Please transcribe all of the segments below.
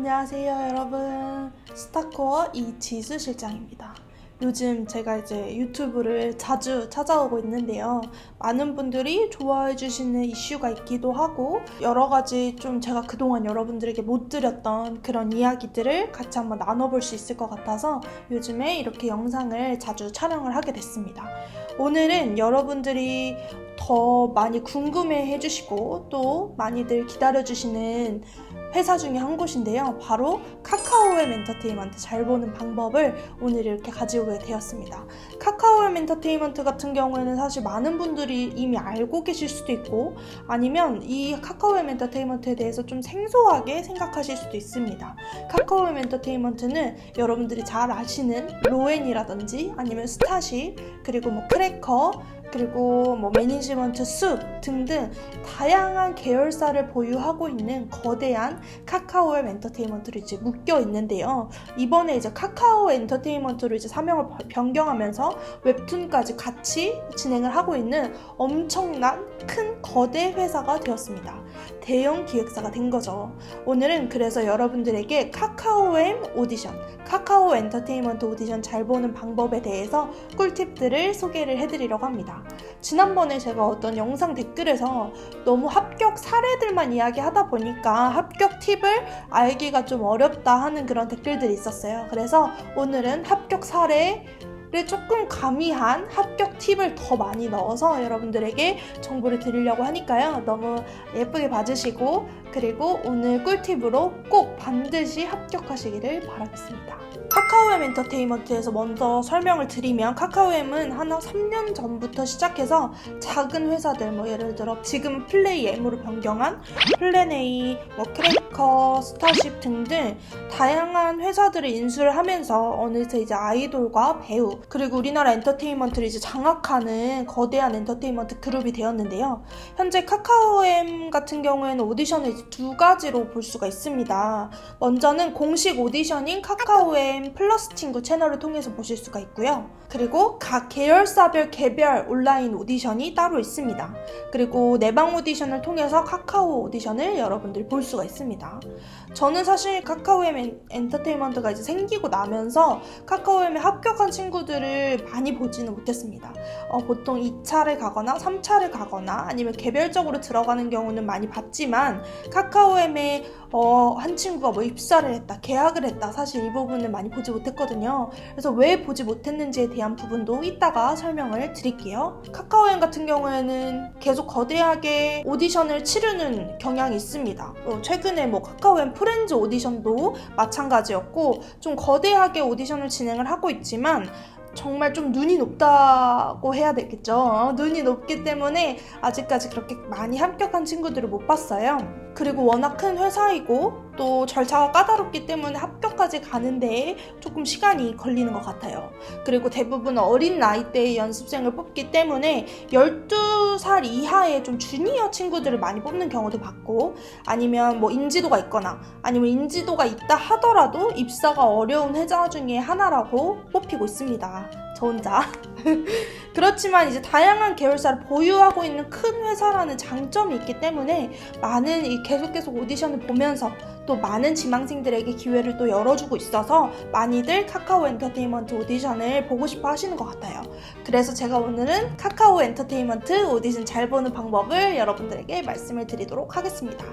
안녕하세요, 여러분. 스타코어 이지수 실장입니다. 요즘 제가 이제 유튜브를 자주 찾아오고 있는데요. 많은 분들이 좋아해 주시는 이슈가 있기도 하고, 여러 가지 좀 제가 그동안 여러분들에게 못 드렸던 그런 이야기들을 같이 한번 나눠볼 수 있을 것 같아서 요즘에 이렇게 영상을 자주 촬영을 하게 됐습니다. 오늘은 여러분들이 더 많이 궁금해 해주시고, 또 많이들 기다려주시는 회사 중에 한 곳인데요. 바로 카카오엠 엔터테인먼트 잘 보는 방법을 오늘 이렇게 가지고 되었습니다. 카카오엠 엔터테인먼트 같은 경우에는 사실 많은 분들이 이미 알고 계실 수도 있고 아니면 이 카카오엠 엔터테인먼트에 대해서 좀 생소하게 생각하실 수도 있습니다. 카카오엠 엔터테인먼트는 여러분들이 잘 아시는 로엔이라든지 아니면 스타쉽 그리고 뭐 크래커 그리고 뭐 매니지먼트 숲 등등 다양한 계열사를 보유하고 있는 거대한 카카오의 엔터테인먼트로 이제 묶여 있는데요. 이번에 이제 카카오 엔터테인먼트로 이제 사명을 변경하면서 웹툰까지 같이 진행을 하고 있는 엄청난 큰 거대 회사가 되었습니다. 대형 기획사가 된 거죠. 오늘은 그래서 여러분들에게 카카오엠 오디션, 카카오 엔터테인먼트 오디션 잘 보는 방법에 대해서 꿀팁들을 소개를 해드리려고 합니다. 지난번에 제가 어떤 영상 댓글에서 너무 합격 사례들만 이야기하다 보니까 합격 팁을 알기가 좀 어렵다 하는 그런 댓글들이 있었어요. 그래서 오늘은 합격 사례 를 조금 가미한 합격 팁을 더 많이 넣어서 여러분들에게 정보를 드리려고 하니까요. 너무 예쁘게 봐주시고 그리고 오늘 꿀팁으로 꼭 반드시 합격하시기를 바라겠습니다. 카카오엠 엔터테인먼트에서 먼저 설명을 드리면 카카오엠은 하나 3년 전부터 시작해서 작은 회사들 뭐 예를 들어 지금 플레이 M으로 변경한 플랜A, 뭐 크래커, 스타쉽 등등 다양한 회사들을 인수를 하면서 어느새 이제 아이돌과 배우 그리고 우리나라 엔터테인먼트를 이제 장악하는 거대한 엔터테인먼트 그룹이 되었는데요. 현재 카카오엠 같은 경우에는 오디션을 두 가지로 볼 수가 있습니다. 먼저는 공식 오디션인 카카오 엠 플러스 친구 채널을 통해서 보실 수가 있고요. 그리고 각 계열사별 개별 온라인 오디션이 따로 있습니다. 그리고 내방 오디션을 통해서 카카오 오디션을 여러분들이 볼 수가 있습니다. 저는 사실 카카오엠 엔터테인먼트가 이제 생기고 나면서 카카오엠에 합격한 친구들을 많이 보지는 못했습니다. 어, 보통 2차를 가거나 3차를 가거나 아니면 개별적으로 들어가는 경우는 많이 봤지만 카카오엠에 어, 한 친구가 뭐 입사를 했다, 계약을 했다. 사실 이 부분을 많이 보지 못했거든요. 그래서 왜 보지 못했는지에 대한 부분도 이따가 설명을 드릴게요. 카카오엠 같은 경우에는 계속 거대하게 오디션을 치르는 경향이 있습니다. 어, 최근에 뭐 카카오엠 프렌즈 오디션도 마찬가지였고 좀 거대하게 오디션을 진행을 하고 있지만 정말 좀 눈이 높다고 해야 되겠죠. 어, 눈이 높기 때문에 아직까지 그렇게 많이 합격한 친구들을 못 봤어요. 그리고 워낙 큰 회사이고 또 절차가 까다롭기 때문에 합격까지 가는데 조금 시간이 걸리는 것 같아요. 그리고 대부분 어린 나이대의 연습생을 뽑기 때문에 12살 이하의 좀 주니어 친구들을 많이 뽑는 경우도 봤고 아니면 뭐 인지도가 있거나 아니면 인지도가 있다 하더라도 입사가 어려운 회사 중에 하나라고 뽑히고 있습니다. 저 혼자. 그렇지만 이제 다양한 계열사를 보유하고 있는 큰 회사라는 장점이 있기 때문에 많은 이 계속 계속 오디션을 보면서 또 많은 지망생들에게 기회를 또 열어주고 있어서 많이들 카카오 엔터테인먼트 오디션을 보고 싶어 하시는 것 같아요. 그래서 제가 오늘은 카카오 엔터테인먼트 오디션 잘 보는 방법을 여러분들에게 말씀을 드리도록 하겠습니다.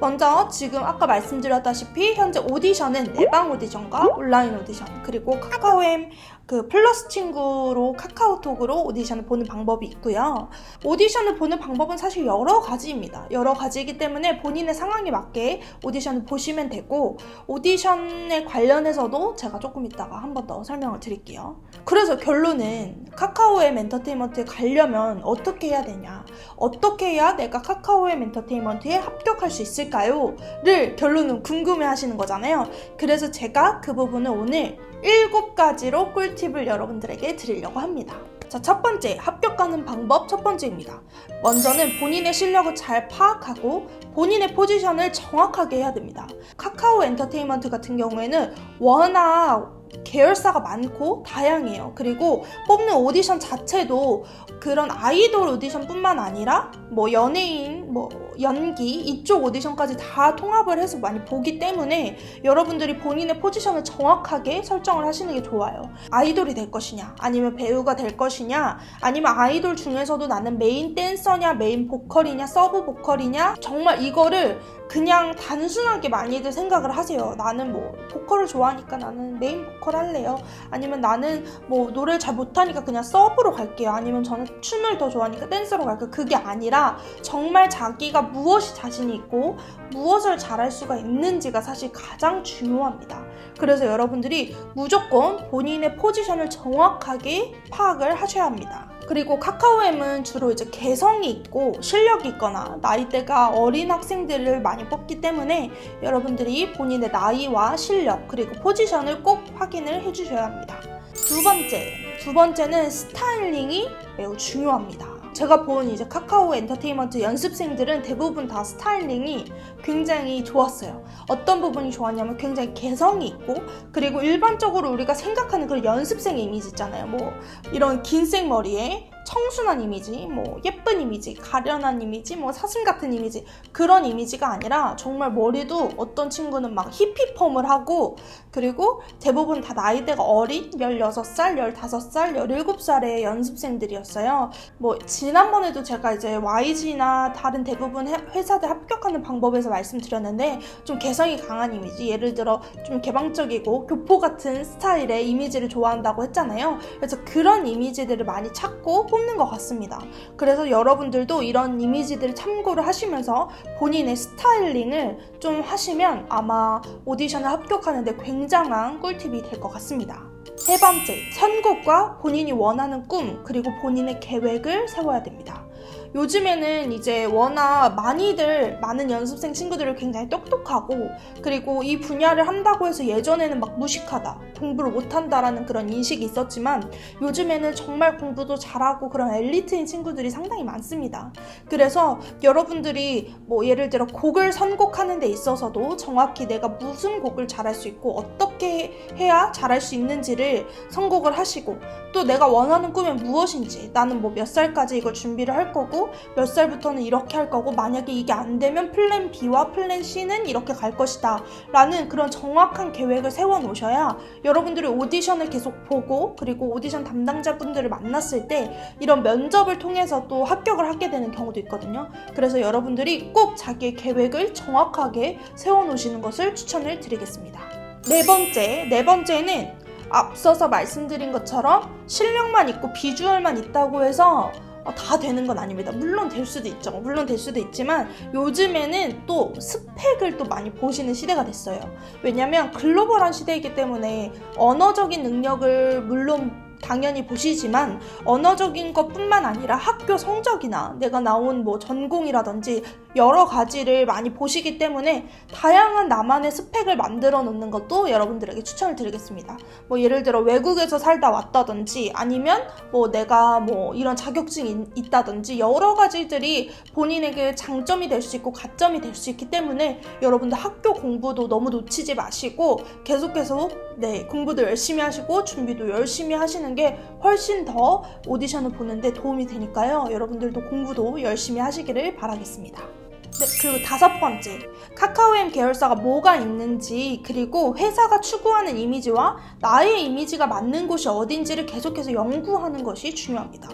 먼저 지금 아까 말씀드렸다시피 현재 오디션은 내방 오디션과 온라인 오디션 그리고 카카오엠 그 플러스 친구로 카카오톡으로 오디션을 보는 방법이 있고요. 오디션을 보는 방법은 사실 여러 가지입니다. 여러 가지이기 때문에 본인의 상황에 맞게 오디션을 보시면 되고 오디션에 관련해서도 제가 조금 이따가 한 번 더 설명을 드릴게요. 그래서 결론은 카카오엠 엔터테인먼트에 가려면 어떻게 해야 되냐? 어떻게 해야 내가 카카오엠 엔터테인먼트에 합격할 수 있을까요? 를 결론은 궁금해 하시는 거잖아요. 그래서 제가 그 부분을 오늘 7가지로 꿀팁 을 여러분들에게 드리려고 합니다. 자, 첫 번째, 합격하는 방법 첫 번째입니다. 먼저는 본인의 실력을 잘 파악하고 본인의 포지션을 정확하게 해야 됩니다. 카카오 엔터테인먼트 같은 경우에는 워낙 계열사가 많고 다양해요. 그리고 뽑는 오디션 자체도 그런 아이돌 오디션뿐만 아니라 뭐 연예인, 뭐 연기 이쪽 오디션까지 다 통합을 해서 많이 보기 때문에 여러분들이 본인의 포지션을 정확하게 설정을 하시는 게 좋아요. 아이돌이 될 것이냐, 아니면 배우가 될 것이냐, 아니면 아이돌 중에서도 나는 메인 댄서냐, 메인 보컬이냐, 서브 보컬이냐, 정말 이거를 그냥 단순하게 많이들 생각을 하세요. 나는 뭐 보컬을 좋아하니까 나는 메인 보컬 할래요. 아니면 나는 뭐 노래를 잘 못하니까 그냥 서브로 갈게요. 아니면 저는 춤을 더 좋아하니까 댄서로 갈게요. 그게 아니라 정말 자기가 무엇이 자신이 있고 무엇을 잘할 수가 있는지가 사실 가장 중요합니다. 그래서 여러분들이 무조건 본인의 포지션을 정확하게 파악을 하셔야 합니다. 그리고 카카오엠은 주로 이제 개성이 있고 실력이 있거나 나이대가 어린 학생들을 많이 뽑기 때문에 여러분들이 본인의 나이와 실력 그리고 포지션을 꼭 확인을 해주셔야 합니다. 두 번째, 두 번째는 스타일링이 매우 중요합니다. 제가 본 이제 카카오 엔터테인먼트 연습생들은 대부분 다 스타일링이 굉장히 좋았어요. 어떤 부분이 좋았냐면 굉장히 개성이 있고 그리고 일반적으로 우리가 생각하는 그런 연습생 이미지 있잖아요. 뭐 이런 긴 생머리에 청순한 이미지, 뭐 예쁜 이미지, 가련한 이미지, 뭐 사슴 같은 이미지 그런 이미지가 아니라 정말 머리도 어떤 친구는 막 히피펌을 하고 그리고 대부분 다 나이대가 어린 16살, 15살, 17살의 연습생들이었어요. 뭐 지난번에도 제가 이제 YG나 다른 대부분 해- 회사들 합격하는 방법에서 말씀드렸는데 좀 개성이 강한 이미지, 예를 들어 좀 개방적이고 교포 같은 스타일의 이미지를 좋아한다고 했잖아요. 그래서 그런 이미지들을 많이 찾고 뽑는 것 같습니다. 그래서 여러분들도 이런 이미지들을 참고를 하시면서 본인의 스타일링을 좀 하시면 아마 오디션을 합격하는데 굉장한 꿀팁이 될 것 같습니다. 세 번째, 선곡과 본인이 원하는 꿈, 그리고 본인의 계획을 세워야 됩니다. 요즘에는 이제 워낙 많이들, 많은 연습생 친구들이 굉장히 똑똑하고, 그리고 이 분야를 한다고 해서 예전에는 막 무식하다, 공부를 못한다라는 그런 인식이 있었지만, 요즘에는 정말 공부도 잘하고 그런 엘리트인 친구들이 상당히 많습니다. 그래서 여러분들이 뭐 예를 들어 곡을 선곡하는 데 있어서도 정확히 내가 무슨 곡을 잘할 수 있고, 어떻게 해야 잘할 수 있는지를 선곡을 하시고, 또 내가 원하는 꿈은 무엇인지, 나는 뭐 몇 살까지 이걸 준비를 할 거고, 몇 살부터는 이렇게 할 거고, 만약에 이게 안 되면 플랜 B와 플랜 C는 이렇게 갈 것이다. 라는 그런 정확한 계획을 세워 놓으셔야 여러분들이 오디션을 계속 보고, 그리고 오디션 담당자분들을 만났을 때 이런 면접을 통해서 또 합격을 하게 되는 경우도 있거든요. 그래서 여러분들이 꼭 자기의 계획을 정확하게 세워 놓으시는 것을 추천을 드리겠습니다. 네 번째, 네 번째는 앞서서 말씀드린 것처럼 실력만 있고 비주얼만 있다고 해서 어, 다 되는 건 아닙니다. 물론 될 수도 있죠. 물론 될 수도 있지만 요즘에는 또 스펙을 또 많이 보시는 시대가 됐어요. 왜냐면 글로벌한 시대이기 때문에 언어적인 능력을 물론 당연히 보시지만 언어적인 것뿐만 아니라 학교 성적이나 내가 나온 뭐 전공이라든지 여러 가지를 많이 보시기 때문에 다양한 나만의 스펙을 만들어 놓는 것도 여러분들에게 추천을 드리겠습니다. 뭐 예를 들어 외국에서 살다 왔다든지 아니면 뭐 내가 뭐 이런 자격증이 있다든지 여러 가지들이 본인에게 장점이 될 수 있고 가점이 될 수 있기 때문에 여러분들 학교 공부도 너무 놓치지 마시고 계속해서 네 공부도 열심히 하시고 준비도 열심히 하시는 게 훨씬 더 오디션을 보는데 도움이 되니까요. 여러분들도 공부도 열심히 하시기를 바라겠습니다. 네, 그리고 다섯 번째, 카카오엠 계열사가 뭐가 있는지, 그리고 회사가 추구하는 이미지와 나의 이미지가 맞는 곳이 어딘지를 계속해서 연구하는 것이 중요합니다.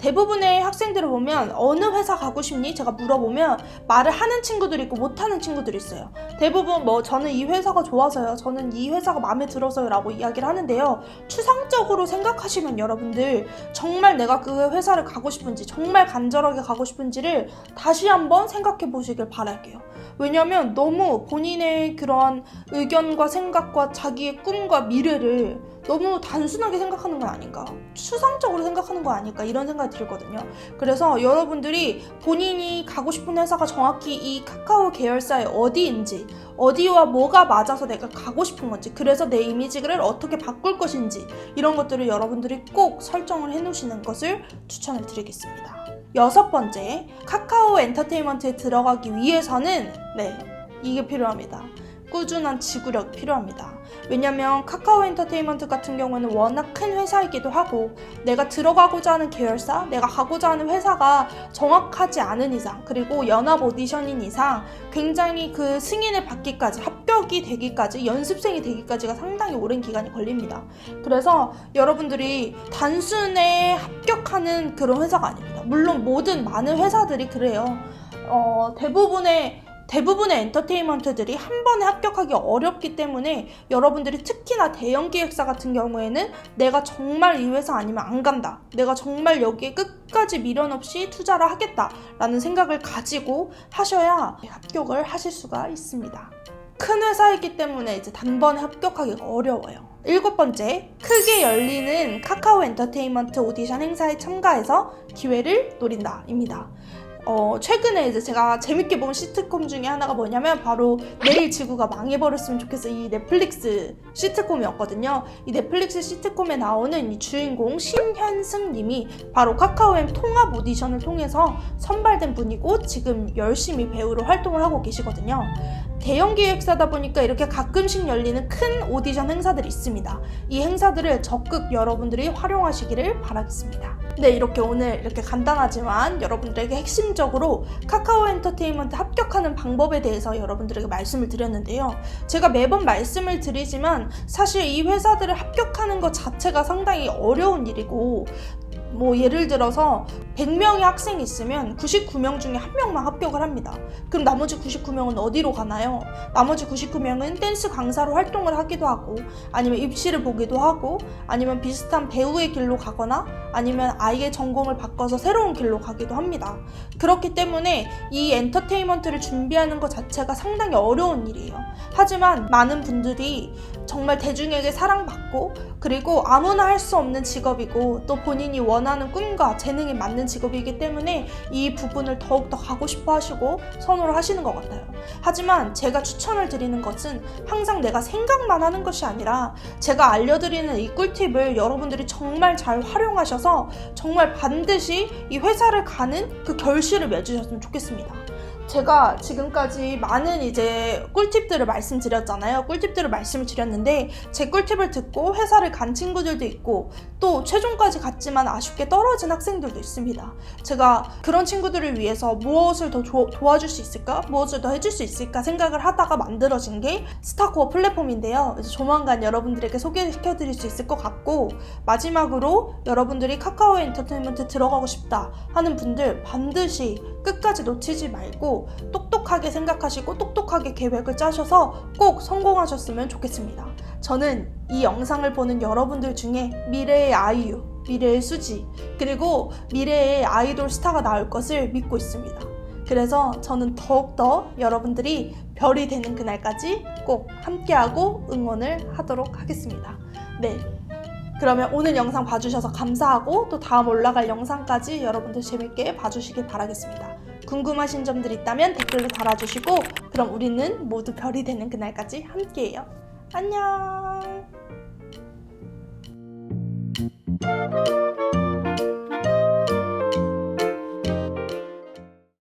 대부분의 학생들을 보면 어느 회사 가고 싶니? 제가 물어보면 말을 하는 친구들이 있고 못하는 친구들이 있어요. 대부분 뭐 저는 이 회사가 좋아서요. 저는 이 회사가 마음에 들어서요. 라고 이야기를 하는데요. 추상적으로 생각하시면 여러분들 정말 내가 그 회사를 가고 싶은지, 정말 간절하게 가고 싶은지를 다시 한번 생각해 보 시길 바랄게요. 왜냐면 너무 본인의 그런 의견과 생각과 자기의 꿈과 미래를 너무 단순하게 생각하는 건 아닌가. 추상적으로 생각하는 거 아닐까. 이런 생각이 들거든요. 그래서 여러분들이 본인이 가고 싶은 회사가 정확히 이 카카오 계열사의 어디인지, 어디와 뭐가 맞아서 내가 가고 싶은 건지, 그래서 내 이미지를 어떻게 바꿀 것인지, 이런 것들을 여러분들이 꼭 설정을 해 놓으시는 것을 추천을 드리겠습니다. 여섯 번째, 카카오 엔터테인먼트에 들어가기 위해서는, 네, 이게 필요합니다. 꾸준한 지구력이 필요합니다. 왜냐면 카카오 엔터테인먼트 같은 경우는 워낙 큰 회사이기도 하고 내가 들어가고자 하는 계열사, 내가 가고자 하는 회사가 정확하지 않은 이상, 그리고 연합 오디션인 이상 굉장히 그 승인을 받기까지, 합격이 되기까지, 연습생이 되기까지가 상당히 오랜 기간이 걸립니다. 그래서 여러분들이 단순에 합격하는 그런 회사가 아닙니다. 물론 모든 많은 회사들이 그래요. 어, 대부분의 대부분의 엔터테인먼트들이 한 번에 합격하기 어렵기 때문에 여러분들이 특히나 대형 기획사 같은 경우에는 내가 정말 이 회사 아니면 안 간다. 내가 정말 여기에 끝까지 미련 없이 투자를 하겠다라는 생각을 가지고 하셔야 합격을 하실 수가 있습니다. 큰 회사이기 때문에 이제 단번에 합격하기가 어려워요. 일곱 번째, 크게 열리는 카카오 엔터테인먼트 오디션 행사에 참가해서 기회를 노린다 입니다. 어, 최근에 이제 제가 재밌게 본 시트콤 중에 하나가 뭐냐면 바로 내일 지구가 망해버렸으면 좋겠어 이 넷플릭스 시트콤이었거든요. 이 넷플릭스 시트콤에 나오는 이 주인공 신현승 님이 바로 카카오엠 통합 오디션을 통해서 선발된 분이고 지금 열심히 배우로 활동을 하고 계시거든요. 대형 기획사다 보니까 이렇게 가끔씩 열리는 큰 오디션 행사들이 있습니다. 이 행사들을 적극 여러분들이 활용하시기를 바라겠습니다. 네, 이렇게 오늘 이렇게 간단하지만 여러분들에게 핵심적으로 카카오 엔터테인먼트 합격하는 방법에 대해서 여러분들에게 말씀을 드렸는데요. 제가 매번 말씀을 드리지만 사실 이 회사들을 합격하는 것 자체가 상당히 어려운 일이고 뭐 예를 들어서 100명의 학생이 있으면 99명 중에 한 명만 합격을 합니다. 그럼 나머지 99명은 어디로 가나요? 나머지 99명은 댄스 강사로 활동을 하기도 하고 아니면 입시를 보기도 하고 아니면 비슷한 배우의 길로 가거나 아니면 아예 전공을 바꿔서 새로운 길로 가기도 합니다. 그렇기 때문에 이 엔터테인먼트를 준비하는 것 자체가 상당히 어려운 일이에요. 하지만 많은 분들이 정말 대중에게 사랑받고 그리고 아무나 할 수 없는 직업이고 또 본인이 원 하는 꿈과 재능이 맞는 직업이기 때문에 이 부분을 더욱더 가고 싶어 하시고 선호를 하시는 것 같아요. 하지만 제가 추천을 드리는 것은 항상 내가 생각만 하는 것이 아니라 제가 알려드리는 이 꿀팁을 여러분들이 정말 잘 활용하셔서 정말 반드시 이 회사를 가는 그 결실을 맺으셨으면 좋겠습니다. 제가 지금까지 많은 이제 꿀팁들을 말씀드렸잖아요. 꿀팁들을 말씀을 드렸는데 제 꿀팁을 듣고 회사를 간 친구들도 있고 또 최종까지 갔지만 아쉽게 떨어진 학생들도 있습니다. 제가 그런 친구들을 위해서 무엇을 더 조- 도와줄 수 있을까? 무엇을 더 해줄 수 있을까 생각을 하다가 만들어진 게 스타코어 플랫폼인데요. 조만간 여러분들에게 소개시켜 드릴 수 있을 것 같고 마지막으로 여러분들이 카카오 엔터테인먼트 들어가고 싶다 하는 분들 반드시 끝까지 놓치지 말고 똑똑하게 생각하시고 똑똑하게 계획을 짜셔서 꼭 성공하셨으면 좋겠습니다. 저는 이 영상을 보는 여러분들 중에 미래의 아이유, 미래의 수지, 그리고 미래의 아이돌 스타가 나올 것을 믿고 있습니다. 그래서 저는 더욱더 여러분들이 별이 되는 그날까지 꼭 함께하고 응원을 하도록 하겠습니다. 네. 그러면 오늘 영상 봐주셔서 감사하고 또 다음 올라갈 영상까지 여러분들 재밌게 봐주시길 바라겠습니다. 궁금하신 점들 있다면 댓글로 달아주시고 그럼 우리는 모두 별이 되는 그날까지 함께해요. 안녕!